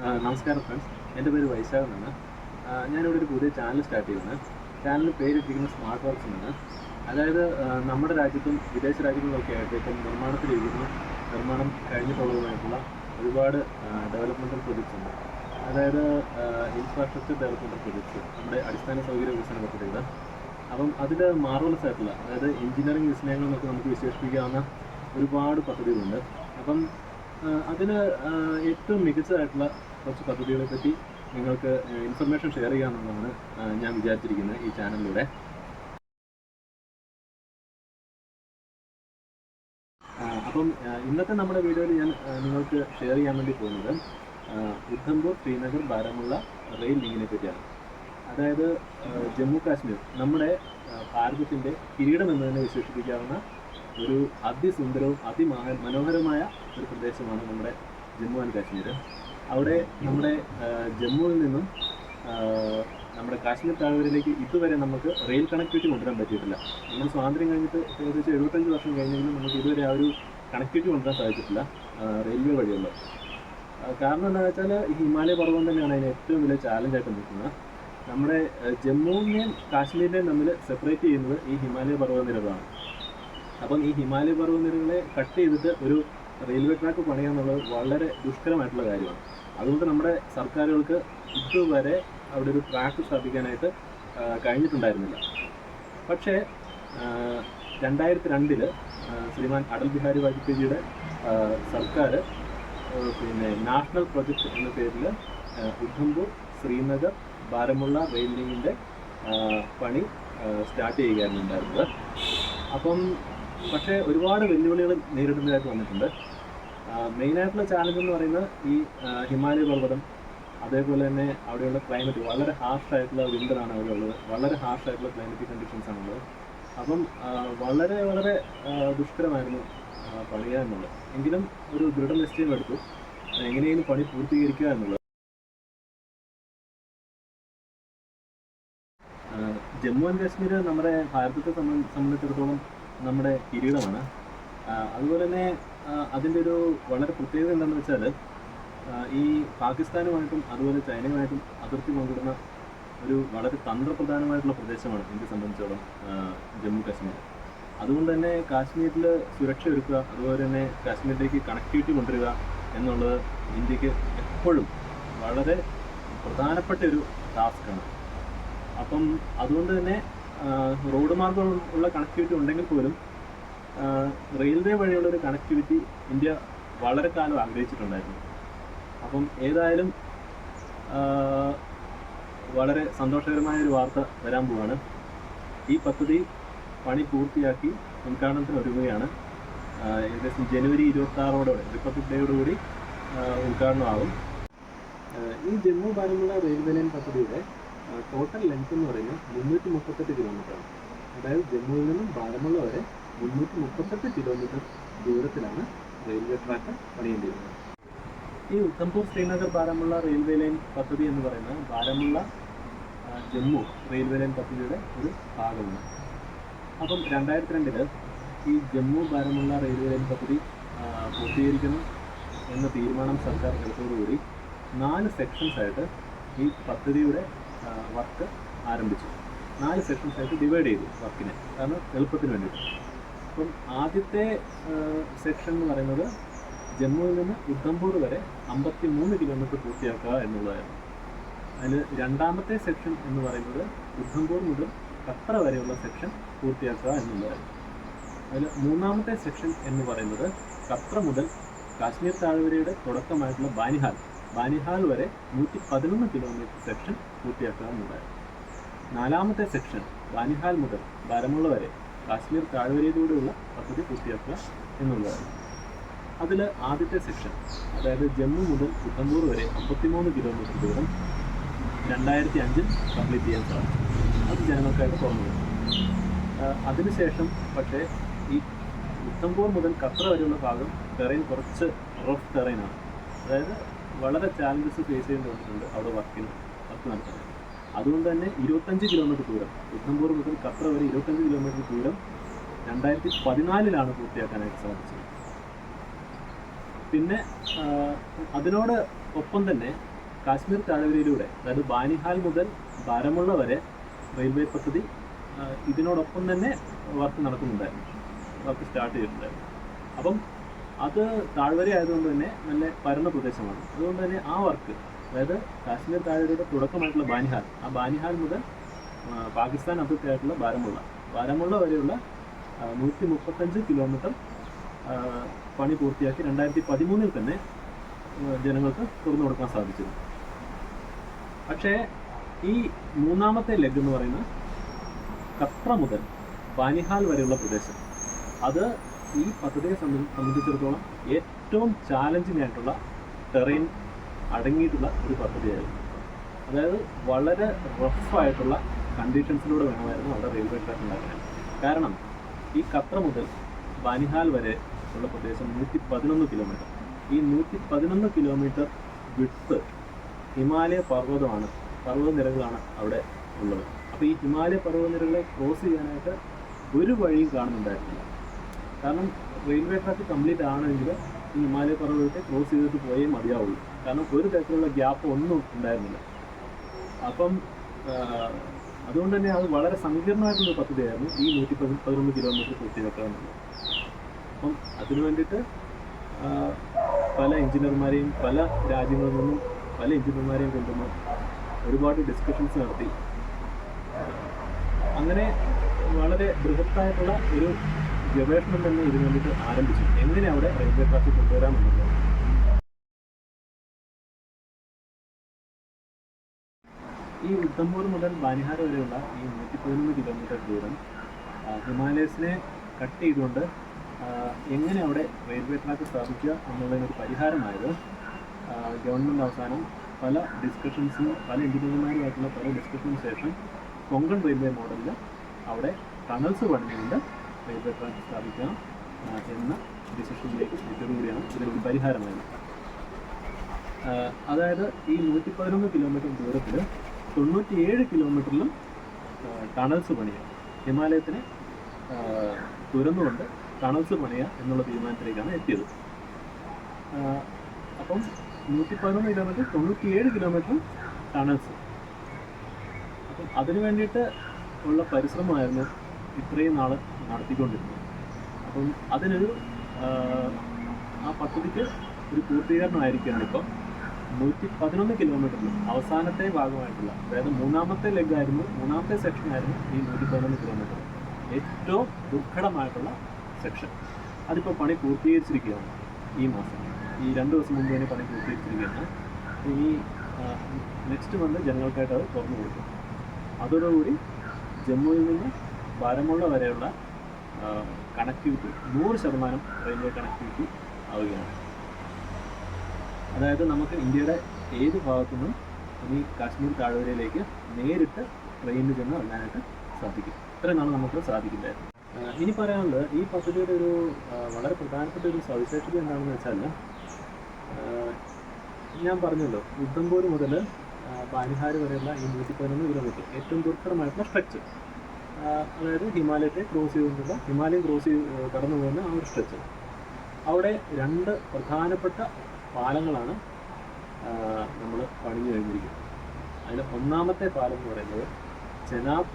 നമസ്കാരം ഫ്രണ്ട്സ് എന്റെ പേര് വൈശാഖ് എന്നാണ്. ഞാനിവിടെ ഒരു പുതിയ ചാനൽ സ്റ്റാർട്ട് ചെയ്യുന്നത് ചാനലിന് പേരിട്ടിരിക്കുന്ന സ്മാർട്ട് വർക്ക്സ് എന്നാണ്. അതായത് നമ്മുടെ രാജ്യത്തും വിദേശ രാജ്യങ്ങളിലൊക്കെ ആയിട്ട് ഇപ്പം നിർമ്മാണത്തിലിരിക്കുന്ന നിർമ്മാണം കഴിഞ്ഞിട്ടുള്ളതുമായിട്ടുള്ള ഒരുപാട് ഡെവലപ്മെന്റൽ പ്രൊജക്ട്സ് ഉണ്ട്. അതായത് ഇൻഫ്രാസ്ട്രക്ചർ ഡെവലപ്മെന്റൽ പ്രൊജക്ട്സ് നമ്മുടെ അടിസ്ഥാന സൗകര്യ വികസന പദ്ധതികൾ. അപ്പം അതിൽ മാർവലസ് ആയിട്ടുള്ള അതായത് എഞ്ചിനീയറിംഗ് വിസ്മയങ്ങൾ എന്നൊക്കെ നമുക്ക് വിശേഷിപ്പിക്കാവുന്ന ഒരുപാട് പദ്ധതികളുണ്ട്. അപ്പം അതിന് ഏറ്റവും മികച്ചതായിട്ടുള്ള കുറച്ച് പദ്ധതികളെ പറ്റി നിങ്ങൾക്ക് ഇൻഫർമേഷൻ ഷെയർ ചെയ്യാമെന്നുള്ളതാണ് ആ, ഞാൻ വിചാരിച്ചിരിക്കുന്നത് ഈ ചാനലിലൂടെ അപ്പം ഇന്നത്തെ നമ്മുടെ വീഡിയോയിൽ ഞാൻ നിങ്ങൾക്ക് ഷെയർ ചെയ്യാൻ വേണ്ടി പോകുന്നത് ഉദ്ധംപൂർ ശ്രീനഗർ ബാരാമുള്ള റെയിൽ ലിങ്കിനെ പറ്റിയാണ്. അതായത് ജമ്മു കാശ്മീർ നമ്മുടെ ഭാരതത്തിന്റെ കിരീടം എന്ന് തന്നെ വിശേഷിപ്പിക്കാവുന്ന ഒരു അതിസുന്ദരവും അതിമനോഹരമായ ഒരു പ്രദേശമാണ് നമ്മുടെ ജമ്മു ആൻഡ് കാശ്മീർ അവിടെ നമ്മുടെ ജമ്മുവിൽ നിന്നും നമ്മുടെ കാശ്മീർ താഴ്വരയിലേക്ക് ഇതുവരെ നമുക്ക് റെയിൽ കണക്ടിവിറ്റി കൊണ്ടുവരാൻ പറ്റിയിട്ടില്ല. നമ്മൾ സ്വാതന്ത്ര്യം കഴിഞ്ഞിട്ട് ഏകദേശം എഴുപത്തഞ്ച് വർഷം കഴിഞ്ഞെങ്കിലും നമുക്ക് ഇതുവരെ ആ ഒരു കണക്ടിവിറ്റി കൊണ്ടുവരാൻ സാധിച്ചിട്ടില്ല റെയിൽവേ വഴിയുള്ള. കാരണം എന്താണെന്ന് വെച്ചാൽ ഈ ഹിമാലയ പർവതം തന്നെയാണ് അതിന് ഏറ്റവും വലിയ ചാലഞ്ചായിട്ട് നിൽക്കുന്നത്. നമ്മുടെ ജമ്മുവിനെയും കാശ്മീരിനെയും തമ്മിൽ സെപ്പറേറ്റ് ചെയ്യുന്നത് ഈ ഹിമാലയ പർവതനിരകളാണ് അപ്പം ഈ ഹിമാലയ പർവതനിരകളെ കട്ട് ചെയ്തിട്ട് ഒരു റെയിൽവേ ട്രാക്ക് പണിയുക എന്നുള്ളത് വളരെ ദുഷ്കരമായിട്ടുള്ള കാര്യമാണ്. അതുകൊണ്ട് നമ്മുടെ സർക്കാരുകൾക്ക് ഇതുവരെ അവിടെ ഒരു ട്രാക്ക് സ്ഥാപിക്കാനായിട്ട് കഴിഞ്ഞിട്ടുണ്ടായിരുന്നില്ല. പക്ഷേ രണ്ടായിരത്തി രണ്ടിൽ ശ്രീമാൻ അടൽ ബിഹാരി വാജ്പേയിജിയുടെ സർക്കാർ പിന്നെ നാഷണൽ പ്രൊജക്ട് എന്ന പേരിൽ ഉദ്ധംപൂർ ശ്രീനഗർ ബാരമുള്ള റെയിൽ ലിങ്കിന്റെ പണി സ്റ്റാർട്ട് ചെയ്യുകയായിരുന്നു ഉണ്ടായിരുന്നത്. അപ്പം പക്ഷേ ഒരുപാട് വെല്ലുവിളികൾ നേരിടുന്നതായിട്ട് വന്നിട്ടുണ്ട്. മെയിനായിട്ടുള്ള ചാലഞ്ച് എന്ന് പറയുന്നത് ഈ ഹിമാലയ പർവതം അതേപോലെ തന്നെ അവിടെയുള്ള ക്ലൈമറ്റ് വളരെ ഹാർഷ് ആയിട്ടുള്ള വിന്ററാണ് അവിടെ ഉള്ളത്. വളരെ ഹാർഷ് ആയിട്ടുള്ള ക്ലൈമറ്റിക് കണ്ടീഷൻസ് ആണുള്ളത് അപ്പം വളരെ വളരെ ദുഷ്കരമായിരുന്നു പണിയുക എന്നുള്ളത്. എങ്കിലും ഒരു ദൃഢ നിശ്ചയം എടുത്തു എങ്ങനെയെങ്കിലും പണി പൂർത്തീകരിക്കുക എന്നുള്ളത്. ജമ്മു ആൻഡ് കാശ്മീർ നമ്മുടെ ഭാരതത്തെ സംബ- സംബന്ധിച്ചിടത്തോളം നമ്മുടെ കിരീടമാണ്. അതുപോലെ തന്നെ അതിന്റെ ഒരു വളരെ പ്രത്യേകത എന്താണെന്ന് വെച്ചാൽ ഈ പാകിസ്ഥാനുമായിട്ടും അതുപോലെ ചൈനയുമായിട്ടും അതിർത്തി പങ്കിടുന്ന ഒരു വളരെ തന്ത്രപ്രധാനമായിട്ടുള്ള പ്രദേശമാണ് ഇന്ത്യ സംബന്ധിച്ചോളം ജമ്മു കാശ്മീർ. അതുകൊണ്ട് തന്നെ കാശ്മീരിൽ സുരക്ഷ ഒരുക്കുക അതുപോലെ തന്നെ കാശ്മീരിലേക്ക് കണക്ടിവിറ്റി കൊണ്ടുവരിക എന്നുള്ളത് ഇന്ത്യയ്ക്ക് എപ്പോഴും വളരെ പ്രധാനപ്പെട്ട ഒരു ടാസ്ക്കാണ് അപ്പം അതുകൊണ്ട് തന്നെ റോഡ് മാർഗം ഉള്ള കണക്ടിവിറ്റി ഉണ്ടെങ്കിൽ പോലും റെയിൽവേ വഴിയുള്ള ഒരു കണക്ടിവിറ്റി ഇന്ത്യ വളരെ കാലം ആഗ്രഹിച്ചിട്ടുണ്ടായിരുന്നു. അപ്പം ഏതായാലും വളരെ സന്തോഷകരമായ ഒരു വാർത്ത വരാൻ പോവാണ്. ഈ പദ്ധതി പണി പൂർത്തിയാക്കി ഉദ്ഘാടനത്തിന് ഒരുങ്ങുകയാണ്. ഏകദേശം ജനുവരി ഇരുപത്തി ആറോടെ റിപ്പബ്ലിക് ഡേയോടുകൂടി ഉദ്ഘാടനമാകും ഈ ജമ്മു ബാരമുള്ള റെയിൽവേ ലൈൻ പദ്ധതിയുടെ ടോട്ടൽ ലെങ്ത് എന്ന് പറയുന്നത് മുന്നൂറ്റി മുപ്പത്തെട്ട് കിലോമീറ്ററാണ് അതായത് ജമ്മുവിൽ നിന്നും ബാരമുള്ള വരെ മുന്നൂറ്റി മുപ്പത്തെട്ട് കിലോമീറ്റർ ദൂരത്തിലാണ് റെയിൽവേ ട്രാക്ക് പണിയേണ്ടിയിരുന്നത്. ഈ ഉദ്ധംപൂർ ശ്രീനഗർ ബാരമുള്ള റെയിൽവേ ലൈൻ പദ്ധതി എന്ന് പറയുന്നത് ബാരമുള്ള ജമ്മു റെയിൽവേ ലൈൻ പദ്ധതിയുടെ ഒരു ഭാഗമാണ്. അപ്പം രണ്ടായിരത്തി രണ്ടിൽ ഈ ജമ്മു ബാരമുള്ള റെയിൽവേ ലൈൻ പദ്ധതി ആ, പൂർത്തീകരിക്കണം എന്ന തീരുമാനം സർക്കാർ എടുത്തതോടുകൂടി നാല് സെക്ഷൻസ് ആയിട്ട് ഈ പദ്ധതിയുടെ വർക്ക് ആരംഭിച്ചു. നാല് സെക്ഷൻസ് ആയിട്ട് ഡിവൈഡ് ചെയ്തു വർക്കിനെ കാരണം എളുപ്പത്തിന് വേണ്ടിയിട്ട്. അപ്പം ആദ്യത്തെ സെക്ഷൻ എന്ന് പറയുന്നത് ജമ്മുവിൽ നിന്ന് ഉദ്ധംപൂർ വരെ അമ്പത്തി മൂന്ന് കിലോമീറ്റർ പൂർത്തിയാക്കുക എന്നുള്ളതായിരുന്നു അതിൽ രണ്ടാമത്തെ സെക്ഷൻ എന്ന് പറയുന്നത് ഉദ്ധംപൂർ മുതൽ കത്ര വരെയുള്ള സെക്ഷൻ പൂർത്തിയാക്കുക എന്നുള്ളതായിരുന്നു അതിൽ മൂന്നാമത്തെ സെക്ഷൻ എന്ന് പറയുന്നത് കത്ര മുതൽ കാശ്മീർ താഴ്വരയുടെ തുടക്കമായിട്ടുള്ള ബാനിഹാൽ ബാനിഹാൽ വരെ നൂറ്റി പതിനൊന്ന് കിലോമീറ്റർ സെക്ഷൻ പൂർത്തിയാക്കുക എന്നുള്ളതായിരുന്നു നാലാമത്തെ സെക്ഷൻ ബാനിഹാൽ മുതൽ ബാരമുള്ള വരെ കാശ്മീർ താഴ്വരയിലൂടെയുള്ള പദ്ധതി പൂർത്തിയാക്കുക എന്നുള്ളതാണ്. അതിൽ ആദ്യത്തെ സെക്ഷൻ അതായത് ജമ്മു മുതൽ ഉദ്ധംപൂർ വരെ അമ്പത്തിമൂന്ന് കിലോമീറ്റർ ദൂരം രണ്ടായിരത്തി അഞ്ചിൽ കംപ്ലീറ്റ് ചെയ്യാൻ സാധിക്കും അത് ജനങ്ങൾക്കായിട്ട് തുറന്നു അതിനുശേഷം പക്ഷേ ഈ ഉദ്ധംപൂർ മുതൽ ഖത്ര വരെയുള്ള ഭാഗം ടെറൈൻ കുറച്ച് റഫ് ടെറൈനാണ് അതായത് വളരെ ചാലഞ്ചസ് ഫേസ് ചെയ്യേണ്ടി വന്നിട്ടുണ്ട് അവിടെ വർക്കിന് വർക്ക് നടത്താൻ അതുകൊണ്ട് തന്നെ ഇരുപത്തഞ്ച് കിലോമീറ്റർ ദൂരം ഉദ്ധംപൂർ മുതൽ ഖത്ര വരെ ഇരുപത്തഞ്ച് കിലോമീറ്റർ ദൂരം രണ്ടായിരത്തി പതിനാലിലാണ് പൂർത്തിയാക്കാനായിട്ട് സാധിച്ചത്. പിന്നെ അതിനോട് ഒപ്പം തന്നെ കാശ്മീർ താഴ്വരയിലൂടെ അതായത് ബാനിഹാൽ മുതൽ ബാരമുള്ള വരെ റെയിൽവേ പദ്ധതി ഇതിനോടൊപ്പം തന്നെ വർക്ക് നടക്കുന്നുണ്ടായിരുന്നു. വർക്ക് സ്റ്റാർട്ട് ചെയ്തിട്ടുണ്ടായിരുന്നു. അപ്പം അത് താഴ്വര ആയതുകൊണ്ട് തന്നെ നല്ല പരന്ന പ്രദേശമാണ്. അതുകൊണ്ട് തന്നെ ആ വർക്ക് അതായത് കാശ്മീർ താഴ്വരയുടെ തുടക്കമായിട്ടുള്ള ബാനിഹാൽ. ആ ബാനിഹാൽ മുതൽ പാകിസ്ഥാൻ അതിർത്തിയായിട്ടുള്ള ബാരമുള്ള. ബാരമുള്ള വരെയുള്ള നൂറ്റി മുപ്പത്തഞ്ച് കിലോമീറ്റർ പണി പൂർത്തിയാക്കി രണ്ടായിരത്തി പതിമൂന്നിൽ തന്നെ ജനങ്ങൾക്ക് തുറന്നു കൊടുക്കാൻ സാധിച്ചിരുന്നു പക്ഷേ ഈ മൂന്നാമത്തെ ലെഗ് എന്ന് പറയുന്ന കത്ര മുതൽ ബാനിഹാൽ വരെയുള്ള പ്രദേശം അത് ഈ പദ്ധതിയെ സംബന്ധി- സംബന്ധിച്ചിടത്തോളം ഏറ്റവും ചാലഞ്ചിങ് ആയിട്ടുള്ള ടെറൈൻ അടങ്ങിയിട്ടുള്ള ഒരു പദ്ധതിയായിരുന്നു. അതായത് വളരെ റഫായിട്ടുള്ള കണ്ടീഷൻസിലൂടെ വേണമായിരുന്നു അവിടെ റെയിൽവേ ട്രാക്ക് ഉണ്ടാക്കാൻ. കാരണം ഈ കത്ര മുതൽ ബാനിഹാൽ വരെ ഉള്ള പ്രദേശം നൂറ്റി പതിനൊന്ന് കിലോമീറ്റർ ഈ നൂറ്റി പതിനൊന്ന് കിലോമീറ്റർ വിട്ട് ഹിമാലയ പർവതമാണ് പർവതനിരകളാണ് അവിടെ ഉള്ളത്. അപ്പോൾ ഈ ഹിമാലയ പർവതനിരകളെ ക്രോസ് ചെയ്യാനായിട്ട് ഒരു വഴിയും കാണുന്നുണ്ടായിരുന്നില്ല. കാരണം റെയിൽവേ ട്രാക്ക് കംപ്ലീറ്റ് ആണെങ്കിൽ ഈ ഹിമാലയ പർവതത്തെ ക്രോസ് ചെയ്തിട്ട് പോയേ മതിയാവുള്ളൂ. കാരണം ഒരു തരത്തിലുള്ള ഗ്യാപ്പ് ഒന്നും ഉണ്ടായിരുന്നില്ല. അപ്പം അതുകൊണ്ട് തന്നെ അത് വളരെ സങ്കീർണമായിട്ടുള്ള പദ്ധതിയായിരുന്നു ഈ നൂറ്റി പതി പതിനൊന്ന് കിലോമീറ്റർ പൂർത്തിയാക്കുക എന്നുള്ളത് അപ്പം അതിനു വേണ്ടിയിട്ട് പല എഞ്ചിനീയർമാരെയും പല രാജ്യങ്ങളിൽ നിന്നും പല എഞ്ചിനീയർമാരെയും കൊണ്ടുവന്ന് ഒരുപാട് ഡിസ്കഷൻസ് നടത്തി. അങ്ങനെ വളരെ ബൃഹത്തായിട്ടുള്ള ഒരു ഗവേഷണം തന്നെ ഇതിനു വേണ്ടിയിട്ട് ആരംഭിച്ചു. എങ്ങനെ അവിടെ റെയിൽവേ ട്രാക്ക് കൊണ്ടുവരാം ഈ ഉദ്ധംപൂർ മുതൽ ബാനിഹാർ വരെയുള്ള ഈ നൂറ്റി പതിനൊന്ന് കിലോമീറ്റർ ദൂരം ഹിമാലയസിനെ കട്ട് ചെയ്തുകൊണ്ട് എങ്ങനെ അവിടെ റെയിൽവേ ട്രാക്ക് സ്ഥാപിക്കുക എന്നുള്ളതിനൊരു പരിഹാരമായത് ഗവൺമെന്റ് ഗവൺമെന്റ് അവസാനം പല ഡിസ്കഷൻസും പല എഞ്ചിനീയർമാരുമായിട്ടുള്ള പല ഡിസ്കഷനും ശേഷം കൊങ്കൺ റെയിൽവേ മോഡലിൽ അവിടെ ടണൽസ് പണിഞ്ഞുകൊണ്ട് റെയിൽവേ ട്രാക്ക് സ്ഥാപിക്കണം എന്ന ഡിസിഷനിലേക്ക് എത്തിയതുകൂടിയാണ് ഇതിനൊരു പരിഹാരമായത്. അതായത് ഈ നൂറ്റി പതിനൊന്ന് കിലോമീറ്റർ ദൂരത്തിൽ തൊണ്ണൂറ്റിയേഴ് കിലോമീറ്ററിലും ടണൽസ് പണിയുക ഹിമാലയത്തിനെ തുരന്നുകൊണ്ട് ടണൽസ് പണിയുക എന്നുള്ള തീരുമാനത്തിലേക്കാണ് എത്തിയത്. അപ്പം നൂറ്റി പതിനൊന്ന് കിലോമീറ്റർ തൊണ്ണൂറ്റിയേഴ് കിലോമീറ്ററും ടണൽസ്. അപ്പം അതിന് വേണ്ടിയിട്ട് ഉള്ള പരിശ്രമമായിരുന്നു ഇത്രയും നാൾ നടത്തിക്കൊണ്ടിരുന്നത്. അപ്പം അതിനൊരു ആ പദ്ധതിക്ക് ഒരു പൂർത്തീകരണമായിരിക്കുകയാണ് ഇപ്പം. നൂറ്റി പതിനൊന്ന് കിലോമീറ്ററിലും അവസാനത്തെ ഭാഗമായിട്ടുള്ള അതായത് മൂന്നാമത്തെ ലെഗ് ആയിരുന്നു മൂന്നാമത്തെ സെക്ഷൻ ആയിരുന്നു ഈ നൂറ്റി പതിനൊന്ന് കിലോമീറ്റർ ഏറ്റവും ദുർഘടമായിട്ടുള്ള സെക്ഷൻ അതിപ്പോൾ പണി പൂർത്തീകരിച്ചിരിക്കുകയാണ് ഈ മാസം. ഈ രണ്ട് ദിവസം മുമ്പ് തന്നെ പണി പൂർത്തീകരിച്ചിരിക്കുകയാണ്. ഇനി നെക്സ്റ്റ് മന്ത് ജനങ്ങൾക്കായിട്ട് അത് തുറന്നു കൊടുക്കും. അതോടുകൂടി ജമ്മുവിൽ നിന്ന് ബാരമുള്ള വരെയുള്ള കണക്ടിവിറ്റി നൂറ് ശതമാനം റെയിൽവേ കണക്ടിവിറ്റി ആവുകയാണ്. അതായത് നമുക്ക് ഇന്ത്യയുടെ ഏത് ഭാഗത്തു നിന്നും ഈ കാശ്മീർ താഴ്വരയിലേക്ക് നേരിട്ട് ട്രെയിനിൽ ചെന്ന് ഇറങ്ങാനായിട്ട് സാധിക്കും. ഇത്രയും നമുക്ക് സാധിക്കില്ലായിരുന്നു ആ, ഇനി പറയാനുള്ളത് ഈ പദ്ധതിയുടെ ഒരു വളരെ പ്രധാനപ്പെട്ട ഒരു സവിശേഷത എന്താണെന്ന് വെച്ചാൽ ഞാൻ പറഞ്ഞല്ലോ ഉദ്ധംപൂർ മുതൽ ബാനിഹാർ വരെയുള്ള ഈ നൂറ്റി പതിനൊന്ന് കിലോമീറ്റർ ഏറ്റവും ദുർഘടമായിട്ടുള്ള സ്ട്രെച്ച് അതായത് ഹിമാലയത്തെ ക്രോസ് ചെയ്തുകൊണ്ടുള്ള ഹിമാലയം ക്രോസ് ചെയ്ത് കടന്നു പോകുന്ന ആ ഒരു സ്ട്രെച്ച് അവിടെ രണ്ട് പ്രധാനപ്പെട്ട പാലങ്ങളാണ് നമ്മൾ പണിഞ്ഞു കഴിഞ്ഞിരിക്കുന്നത്. അതിൽ ഒന്നാമത്തെ പാലം എന്ന് പറയുന്നത് ചെനാബ്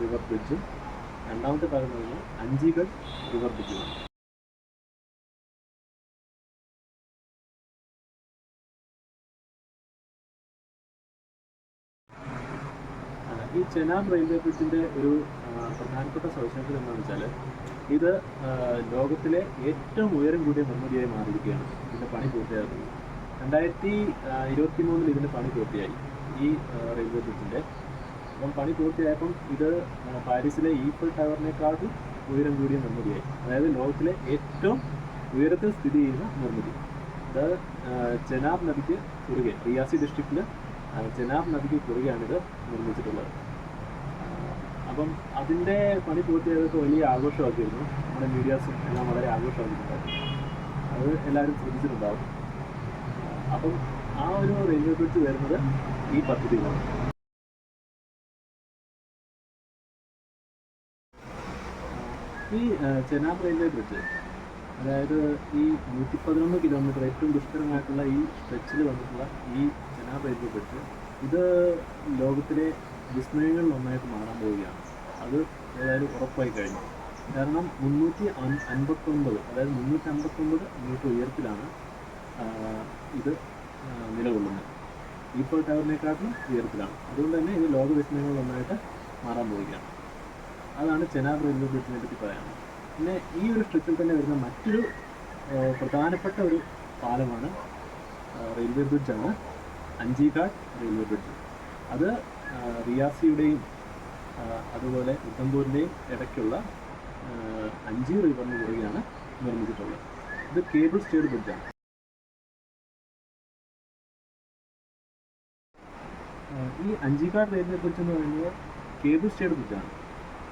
റിവർ ബ്രിഡ്ജും രണ്ടാമത്തെ പാലം എന്ന് പറയുന്നത് അഞ്ചിഗഡ് റിവർ ബ്രിഡ്ജുമാണ് ഈ ചെനാബ് റെയിൽവേ ബ്രിഡ്ജിന്റെ ഒരു പ്രധാനപ്പെട്ട സവിശേഷത എന്താണെന്ന് വെച്ചാൽ ഇത് ലോകത്തിലെ ഏറ്റവും ഉയരം കൂടിയ നിർമ്മിതിയായി മാറിയിരിക്കുകയാണ്. ഇതിന്റെ പണി പൂർത്തിയാക്കുന്നത് രണ്ടായിരത്തി ഇരുപത്തി മൂന്നിൽ ഇതിന്റെ പണി പൂർത്തിയായി. ഈ റെയിൽവേ ബ്രിഡ്ജിന്റെ അപ്പം പണി പൂർത്തിയായപ്പം ഇത് പാരീസിലെ ഈഫൽ ടവറിനേക്കാളും ഉയരം കൂടിയ നിർമ്മിതിയായി. അതായത് ലോകത്തിലെ ഏറ്റവും ഉയരത്തിൽ സ്ഥിതി ചെയ്യുന്ന നിർമ്മിതി. ഇത് ആ, ചെനാബ് നദിക്ക് കുറുകെ റിയാസി ഡിസ്ട്രിക്റ്റിൽ ചെനാബ് നദിക്ക് കുറുകെയാണിത് നിർമ്മിച്ചിട്ടുള്ളത്. ആ, അപ്പം അതിന്റെ പണി പൂർത്തിയായതൊക്കെ വലിയ ആഘോഷമാക്കിയിരുന്നു. നമ്മുടെ മീഡിയാസും എല്ലാം വളരെ ആഘോഷമാക്കിയിട്ടുണ്ടായിരുന്നു അത് എല്ലാവരും ശ്രദ്ധിച്ചിട്ടുണ്ടാവും. അപ്പം ആ ഒരു റെയിൽവേ ബ്രിഡ്ജ് വരുന്നത് ഈ പദ്ധതിയിലാണ്. ഈ ചെനാബ് റെയിൽവേ ബ്രിഡ്ജ് അതായത് ഈ നൂറ്റി പതിനൊന്ന് കിലോമീറ്റർ ഏറ്റവും ദുഷ്കരമായിട്ടുള്ള ഈ സ്ട്രെച്ചിൽ വന്നിട്ടുള്ള ഈ ചെനാബ് റെയിൽവേ ബ്രിഡ്ജ് ഇത് ലോകത്തിലെ വിസ്മയങ്ങളിൽ ഒന്നായിട്ട് മാറാൻ പോവുകയാണ്. അത് ഏതായാലും ഉറപ്പായി കഴിഞ്ഞു. കാരണം മുന്നൂറ്റി അൻപത്തൊമ്പത് അതായത് മുന്നൂറ്റി അമ്പത്തൊമ്പത് മീറ്റർ ഉയരത്തിലാണ് ഇത് നിലകൊള്ളുന്നത്. ഈപ്പോൾ ടവറിനെക്കാട്ടിലും ഉയരത്തിലാണ്. അതുകൊണ്ട് തന്നെ ഇത് ലോക വിസ്മയങ്ങളിൽ ഒന്നായിട്ട് മാറാൻ പോവുകയാണ്. അതാണ് ചെനാബ് റെയിൽവേ ബ്രിഡ്ജിനെ പറ്റി പറയാനുള്ളത്. പിന്നെ ഈ ഒരു സ്ട്രെച്ചിൽ തന്നെ വരുന്ന മറ്റൊരു പ്രധാനപ്പെട്ട ഒരു പാലമാണ് റെയിൽവേ ബ്രിഡ്ജാണ് അഞ്ചിഘാട്ട് റെയിൽവേ ബ്രിഡ്ജ്. അത് റിയാസിയുടെയും അതുപോലെ ഉദ്ധംപൂരിന്റെയും ഇടയ്ക്കുള്ള അഞ്ച് റിവറിന് കുറുകെയാണ് നിർമ്മിച്ചിട്ടുള്ളത്. ഇത് കേബിൾ സ്റ്റേഡ് ബ്രിഡ്ജാണ് ഈ അഞ്ചിക്കാട് റെയിൽവേ ബ്രിഡ്ജ് എന്ന് പറയുന്നത് കേബിൾ സ്റ്റേഡ് ബ്രിഡ്ജാണ്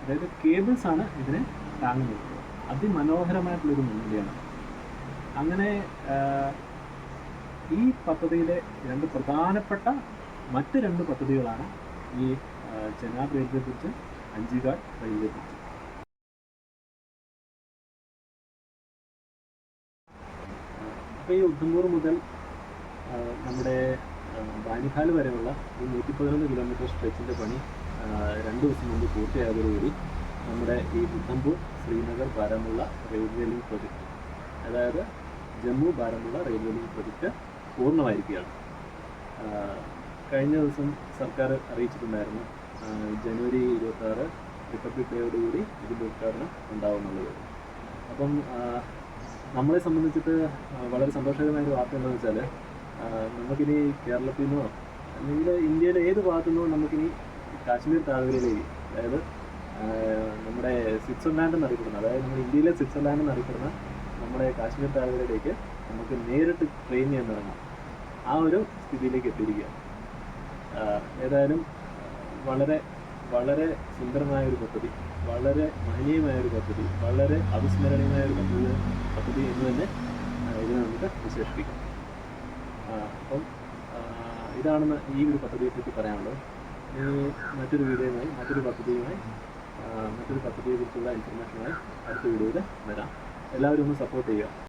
അതായത് കേബിൾസ് ആണ് ഇതിനെ താങ്ങുന്നത്. അതിമനോഹരമായിട്ടുള്ളൊരു മുൻനിരയാണ് അങ്ങനെ ഈ പദ്ധതിയിലെ രണ്ട് പ്രധാനപ്പെട്ട മറ്റ് രണ്ട് പദ്ധതികളാണ് ഈ Chenab railway bridge Anjighat railway bridge ഇപ്പോൾ ഈ ഉദ്ധംപൂർ മുതൽ നമ്മുടെ ബാനിഹാൽ വരെയുള്ള ഈ നൂറ്റി പതിനൊന്ന് കിലോമീറ്റർ സ്ട്രെച്ചിന്റെ പണി രണ്ട് ദിവസം മുമ്പ് പൂർത്തിയായതോടുകൂടി നമ്മുടെ ഈ Udhampur Srinagar Baramulla railway link project അതായത് Jammu Baramulla railway link project പൂർണമായിരിക്കുകയാണ്. കഴിഞ്ഞ ദിവസം സർക്കാർ അറിയിച്ചിട്ടുണ്ടായിരുന്നു ജനുവരി ഇരുപത്തി ആറ് റിപ്പബ്ലിക് ഡേയോടുകൂടി ഇതിന്റെ ഉദ്ഘാടനം ഉണ്ടാവുന്നുള്ളത്. അപ്പം നമ്മളെ സംബന്ധിച്ചിട്ട് വളരെ സന്തോഷകരമായ ഒരു വാർത്ത എന്താണെന്ന് വെച്ചാൽ നമുക്കിനി കേരളത്തിൽ നിന്നോ അല്ലെങ്കിൽ ഇന്ത്യയിലെ ഏത് ഭാഗത്തു നിന്നോ നമുക്കിനി കാശ്മീർ താഴ്വരയിലേക്ക് അതായത് നമ്മുടെ സ്വിറ്റ്സർലാൻഡ് എന്നറിയപ്പെടുന്ന അതായത് നമ്മുടെ ഇന്ത്യയിലെ സ്വിറ്റ്സർലാൻഡ് എന്നറിയപ്പെടുന്ന നമ്മുടെ കാശ്മീർ താഴ്വരയിലേക്ക് നമുക്ക് നേരിട്ട് ട്രെയിൻ ചെയ്യാൻ തുടങ്ങാം ആ ഒരു സ്ഥിതിയിലേക്ക് എത്തിയിരിക്കുക ഏതായാലും വളരെ വളരെ സുന്ദരമായ ഒരു പദ്ധതി വളരെ മഹനീയമായ ഒരു പദ്ധതി വളരെ അവിസ്മരണീയമായ ഒരു പദ്ധതി പദ്ധതി എന്ന് തന്നെ ഇതിനെ നമുക്ക് വിശേഷിപ്പിക്കാം. അപ്പം ഇതാണ് ഈ ഒരു പദ്ധതിയെ പറ്റി പറയാനുള്ളത് മറ്റൊരു വീഡിയോയുമായി മറ്റൊരു പദ്ധതിയുമായി മറ്റൊരു പദ്ധതിയെക്കുറിച്ചുള്ള ഇൻഫർമേഷനുമായി അടുത്ത വീഡിയോയിൽ വരാം. എല്ലാവരും ഒന്ന് സപ്പോർട്ട് ചെയ്യുക.